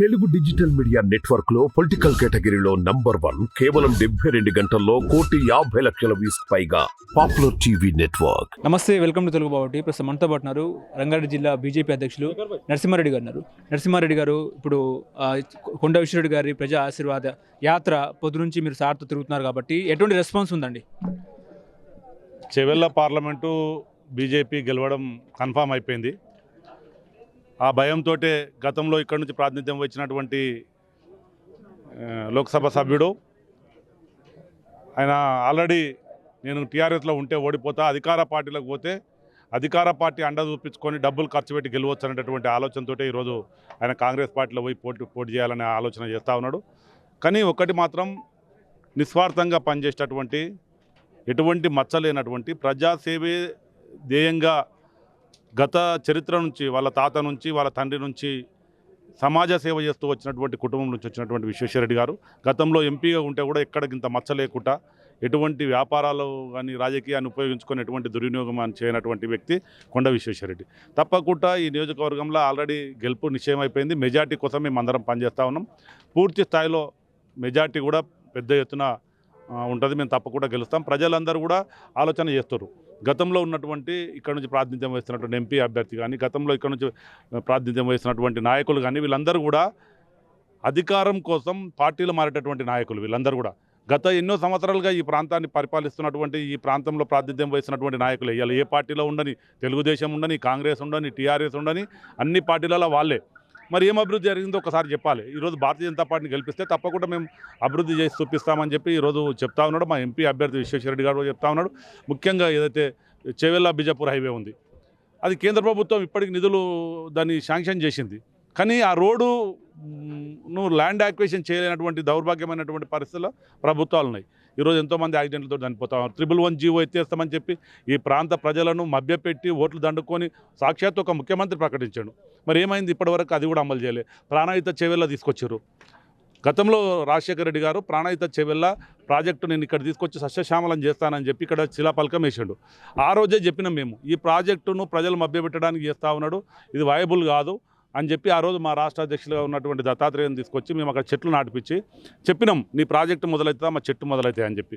Telugu digital media నెట్వర్క్లో political కేటగిరీలో number one కేవలం డెబ్బై రెండు గంటల్లో కోటి యాభై లక్షల వ్యూస్ పైగా పాపులర్ టీవీ నెట్వర్క్. నమస్తే వెల్కమ్ టు తెలుగు బావటి ప్రస్తుతం మనతో పాటు ఉన్నారు రంగారెడ్డి జిల్లా బీజేపీ అధ్యక్షులు నరసింహారెడ్డి గారు ఉన్నారు. నరసింహారెడ్డి గారు ఇప్పుడు కొండ విశ్వరెడ్డి గారి ప్రజా ఆశీర్వాద యాత్ర పొద్దు నుంచి మీరు సార్తో తిరుగుతున్నారు కాబట్టి ఎటువంటి రెస్పాన్స్ ఉందండి? చెవెళ్ళ పార్లమెంటు బీజేపీ గెలవడం కన్ఫామ్ అయిపోయింది. ఆ భయంతో గతంలో ఇక్కడి నుంచి ప్రాతినిధ్యం వచ్చినటువంటి లోక్సభ సభ్యుడు. ఆయన ఆల్రెడీ నేను టీఆర్ఎస్లో ఉంటే ఓడిపోతా అధికార పార్టీలకు పోతే అధికార పార్టీ అండ చూపించుకొని డబ్బులు ఖర్చు పెట్టి గెలవచ్చు అనేటటువంటి ఆలోచనతో ఈరోజు ఆయన కాంగ్రెస్ పార్టీలో పోయి పోటీ పోటీ చేయాలనే ఆలోచన చేస్తూ ఉన్నాడు. కానీ ఒకటి మాత్రం నిస్వార్థంగా పనిచేసేటటువంటి ఎటువంటి మచ్చలేనటువంటి ప్రజాసేవే ధ్యేయంగా గత చరిత్ర నుంచి వాళ్ళ తాత నుంచి వాళ్ళ తండ్రి నుంచి సమాజ సేవ చేస్తూ వచ్చినటువంటి కుటుంబం నుంచి వచ్చినటువంటి విశ్వేశ్వరరెడ్డి గారు గతంలో ఎంపీగా ఉంటే కూడా ఎక్కడికి ఇంత మచ్చ లేకుండా ఎటువంటి వ్యాపారాలు కానీ రాజకీయాన్ని ఉపయోగించుకొని ఎటువంటి దుర్వినియోగం అని చేయనటువంటి వ్యక్తి కొండ విశ్వేశ్వరరెడ్డి. తప్పకుండా ఈ నియోజకవర్గంలో ఆల్రెడీ గెలుపు నిశ్చయం అయిపోయింది మెజార్టీ కోసం మేము అందరం పనిచేస్తూ ఉన్నాం. పూర్తి స్థాయిలో మెజార్టీ కూడా పెద్ద ఎత్తున ఉంటుంది. మేము తప్పకుండా గెలుస్తాం. ప్రజలందరూ కూడా ఆలోచన చేస్తారు గతంలో ఉన్నటువంటి ఇక్కడ నుంచి ప్రాతినిధ్యం వహిస్తున్నటువంటి ఎంపీ అభ్యర్థి కానీ గతంలో ఇక్కడ నుంచి ప్రాతినిధ్యం వహిస్తున్నటువంటి నాయకులు కానీ వీళ్ళందరూ కూడా అధికారం కోసం పార్టీలు మారేటటువంటి నాయకులు వీళ్ళందరూ కూడా. గత ఎన్నో సంవత్సరాలుగా ఈ ప్రాంతాన్ని పరిపాలిస్తున్నటువంటి ఈ ప్రాంతంలో ప్రాతినిధ్యం వహిస్తున్నటువంటి నాయకులు. ఇవాళ ఏ పార్టీలో ఉండని తెలుగుదేశం ఉండని కాంగ్రెస్ ఉండని టీఆర్ఎస్ ఉండని అన్ని పార్టీలలో వాళ్ళే. మరి ఏం అభివృద్ధి జరిగిందో ఒకసారి చెప్పాలి. ఈరోజు భారతీయ జనతా పార్టీని గెలిపిస్తే తప్పకుండా మేము అభివృద్ధి చేసి చూపిస్తామని చెప్పి ఈరోజు చెప్తా ఉన్నాడు. మా ఎంపీ అభ్యర్థి విశ్వేశ్వరరెడ్డి గారు చెప్తా ఉన్నాడు. ముఖ్యంగా ఏదైతే చెవెల్లా బిజాపూర్ హైవే ఉంది అది కేంద్ర ప్రభుత్వం ఇప్పటికి నిధులు దాన్ని శాంక్షన్ చేసింది. కానీ ఆ రోడ్డు నువ్వు ల్యాండ్ యాక్వేషన్ చేయలేనటువంటి దౌర్భాగ్యమైనటువంటి పరిస్థితుల్లో ప్రభుత్వాలు ఉన్నాయి. ఈరోజు ఎంతోమంది యాక్సిడెంట్లతో చనిపోతా ఉన్నారు. త్రిబుల్ వన్ జీవో ఎత్తేస్తామని చెప్పి ఈ ప్రాంత ప్రజలను మభ్యపెట్టి ఓట్లు దండుకొని సాక్షాత్ ఒక ముఖ్యమంత్రి ప్రకటించాడు. మరి ఏమైంది ఇప్పటివరకు అది కూడా అమలు చేయలే. ప్రాణాయుత చెవెల్లా తీసుకొచ్చారు గతంలో రాజశేఖర రెడ్డి గారు ప్రాణాయుత చెవెల్ల ప్రాజెక్టు నేను ఇక్కడ తీసుకొచ్చి సస్యశ్యామలం చేస్తానని చెప్పి ఇక్కడ శిలాపలకం వేసాడు. ఆ రోజే చెప్పినాం మేము. ఈ ప్రాజెక్టును ప్రజలు మభ్యపెట్టడానికి చేస్తా ఉన్నాడు. ఇది వయబుల్ కాదు. అని చెప్పి ఆ రోజు మా రాష్ట్ర అధ్యక్షులుగా ఉన్నటువంటి దత్తాత్రేయం తీసుకొచ్చి మేము అక్కడ చెట్లు నాటిపించి చెప్పినాం నీ ప్రాజెక్టు మొదలవుతుందా మా చెట్టు మొదలవుతాయి అని చెప్పి.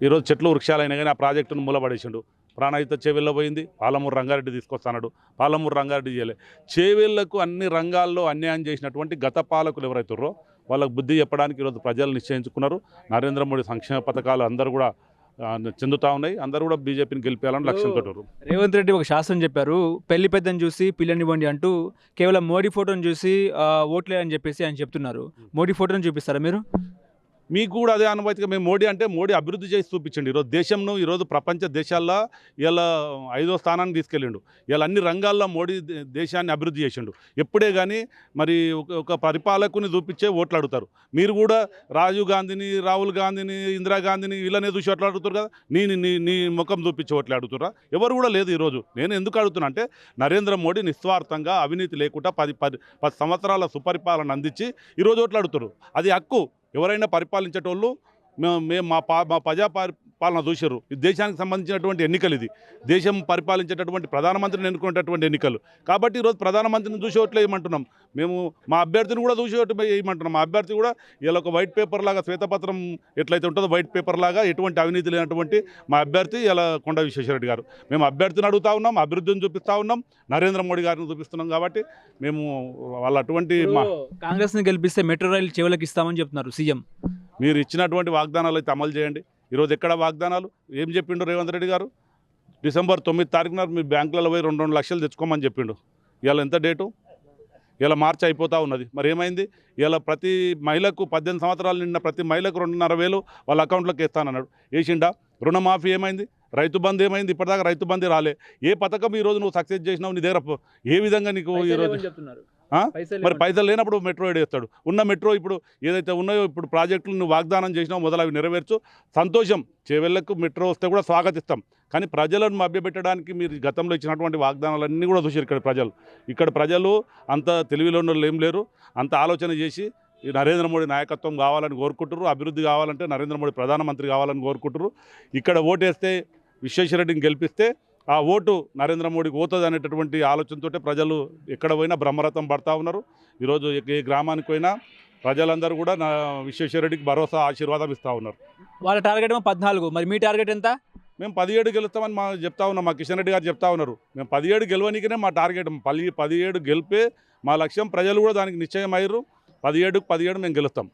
ఈరోజు చెట్లు వృక్షాలైనా కానీ ఆ ప్రాజెక్టును మూలబడేసిండు. ప్రాణహిత చేవెళ్ళ పోయింది పాలమూరు రంగారెడ్డి తీసుకొస్తాడు పాలమూరు రంగారెడ్డి చేయలే. చేవేళ్ళకు అన్ని రంగాల్లో అన్యాయం చేసినటువంటి గత పాలకులు ఎవరైతున్నారో వాళ్ళకు బుద్ధి చెప్పడానికి ఈరోజు ప్రజలు నిశ్చయించుకున్నారు. నరేంద్ర మోడీ సంక్షేమ పథకాలు అందరూ కూడా చెందుతా ఉన్నాయి. అందరూ కూడా బీజేపీని గెలిపేయాలని లక్ష్యంతో. రేవంత్ రెడ్డి ఒక శాసనం చెప్పారు పెళ్ళి పెద్దని చూసి పిల్లనివ్వండి అంటూ కేవలం మోడీ ఫోటోని చూసి ఓట్లే అని చెప్పేసి ఆయన చెప్తున్నారు. మోడీ ఫోటోని చూపిస్తారా మీరు? మీకు కూడా అదే అనుభూతిగా మేము మోడీ అంటే మోడీ అభివృద్ధి చేసి చూపించండి. ఈరోజు దేశంను ఈరోజు ప్రపంచ దేశాల్లో ఇలా ఐదో స్థానాన్ని తీసుకెళ్ళిండు. ఇలా అన్ని రంగాల్లో మోడీ దే- దేశాన్ని అభివృద్ధి చేసిండు. ఎప్పుడే కానీ మరి ఒక- ఒక పరిపాలకుని చూపించే ఓట్లు అడుగుతారు. మీరు కూడా రాజీవ్ గాంధీని రాహుల్ గాంధీని ఇందిరాగాంధీని వీళ్ళనే చూసి ఓట్లు అడుగుతారు కదా? నీ నీ నీ ముఖం చూపించే ఓట్లు అడుగుతారా? ఎవరు కూడా లేదు ఈరోజు. నేను ఎందుకు అడుగుతున్నా అంటే నరేంద్ర మోడీ నిస్వార్థంగా అవినీతి లేకుండా పది పది పది సంవత్సరాల సుపరిపాలన అందించి ఈరోజు ఓట్లు అడుగుతారు. అది హక్కు. ఎవరైనా పరిపాలించేటోళ్ళు మేము మేము మా పా మా ప్రజా పరి- పాలన చూసారు ఈ దేశానికి సంబంధించినటువంటి ఎన్నికలు ఇది. దేశం పరిపాలించేటటువంటి ప్రధానమంత్రిని ఎన్నుకునేటటువంటి ఎన్నికలు. కాబట్టి ఈరోజు ప్రధానమంత్రిని చూసి ఓట్లు వేయమంటున్నాం మేము మా అభ్యర్థిని కూడా చూసి ఓటు వేయమంటున్నాం మా అభ్యర్థి కూడా ఇలా ఒక వైట్ పేపర్ లాగా శ్వేతపత్రం ఎట్లయితే ఉంటుందో వైట్ పేపర్ లాగా ఎటువంటి అవినీతి లేనటువంటి మా అభ్యర్థి ఇలా కొండ విశ్వేశ్వరరెడ్డి గారు. మేము అభ్యర్థిని అడుగుతా ఉన్నాం అభివృద్ధిని చూపిస్తూ ఉన్నాం నరేంద్ర మోడీ గారిని చూపిస్తున్నాం కాబట్టి మేము వాళ్ళ అటువంటి మా కాంగ్రెస్ని గెలిపిస్తే మెట్రో రైలు చెవులకు ఇస్తామని చెప్తున్నారు సీఎం. మీరు ఇచ్చినటువంటి వాగ్దానాలు అయితే అమలు చేయండి. ఈరోజు ఎక్కడ వాగ్దానాలు? ఏం చెప్పిండు రేవంత్ రెడ్డి గారు? డిసెంబర్ తొమ్మిది తారీఖున మీ బ్యాంకులలో పోయి రెండు రెండు లక్షలు తెచ్చుకోమని చెప్పిండు. ఇవాళ ఎంత డేటు? ఇలా మార్చి అయిపోతూ ఉన్నది. మరి ఏమైంది? ఇలా ప్రతి మహిళకు పద్దెనిమిది సంవత్సరాలు నిండిన ప్రతి మహిళకు రెండున్నర వేలు వాళ్ళ అకౌంట్లోకి వేస్తానన్నాడు వేసిండా రుణమాఫీ ఏమైంది? రైతు బంధు ఏమైంది? ఇప్పటిదాకా రైతు బంధు రాలే. ఏ పథకం ఈరోజు నువ్వు సక్సెస్ చేసినావు నీ దగ్గర? ఏ విధంగా నీకు ఈరోజు? మరి పైసలు లేనప్పుడు మెట్రో వేస్తాడు ఉన్న మెట్రో ఇప్పుడు ఏదైతే ఉన్నాయో ఇప్పుడు ప్రాజెక్టులు నువ్వు వాగ్దానం చేసినావు మొదలు అవి నెరవేర్చు. సంతోషం. చేవెళ్ళకు మెట్రో వస్తే కూడా స్వాగతిస్తాం. కానీ ప్రజలను మభ్యపెట్టడానికి మీరు గతంలో ఇచ్చినటువంటి వాగ్దానాలన్నీ కూడా చూసారు ఇక్కడ ప్రజలు. ఇక్కడ ప్రజలు అంత తెలివిలో ఉన్న వాళ్ళు ఏం లేరు. అంత ఆలోచన చేసి ఈ నరేంద్ర మోడీ నాయకత్వం కావాలని కోరుకుంటారు అభివృద్ధి కావాలంటే నరేంద్ర మోడీ ప్రధానమంత్రి కావాలని కోరుకుంటారు ఇక్కడ ఓటేస్తే విశ్వేశ్వరరెడ్డిని గెలిపిస్తే ఆ ఓటు నరేంద్ర మోడీకి పోతుంది అనేటటువంటి ఆలోచనతోటే ప్రజలు ఎక్కడ పోయినా బ్రహ్మరథం పడతా ఉన్నారు. ఈరోజు ఏ- ఏ గ్రామానికి పోయినా ప్రజలందరూ కూడా నా విశ్వేశ్వరరెడ్డికి భరోసా ఆశీర్వాదం ఇస్తూ ఉన్నారు. వాళ్ళ టార్గెట్ ఏమో పద్నాలుగు. మరి మీ టార్గెట్ ఎంత? మేము పదిహేడు గెలుస్తామని మా చెప్తా ఉన్నాం మా కిషన్ రెడ్డి గారు చెప్తా ఉన్నారు. మేము పదిహేడు గెలవనికనే మా టార్గెట్ పది పదిహేడు గెలిపే మా లక్ష్యం ప్రజలు కూడా దానికి నిశ్చయం అయ్యారు పదిహేడుకు పదిహేడు మేము గెలుస్తాం.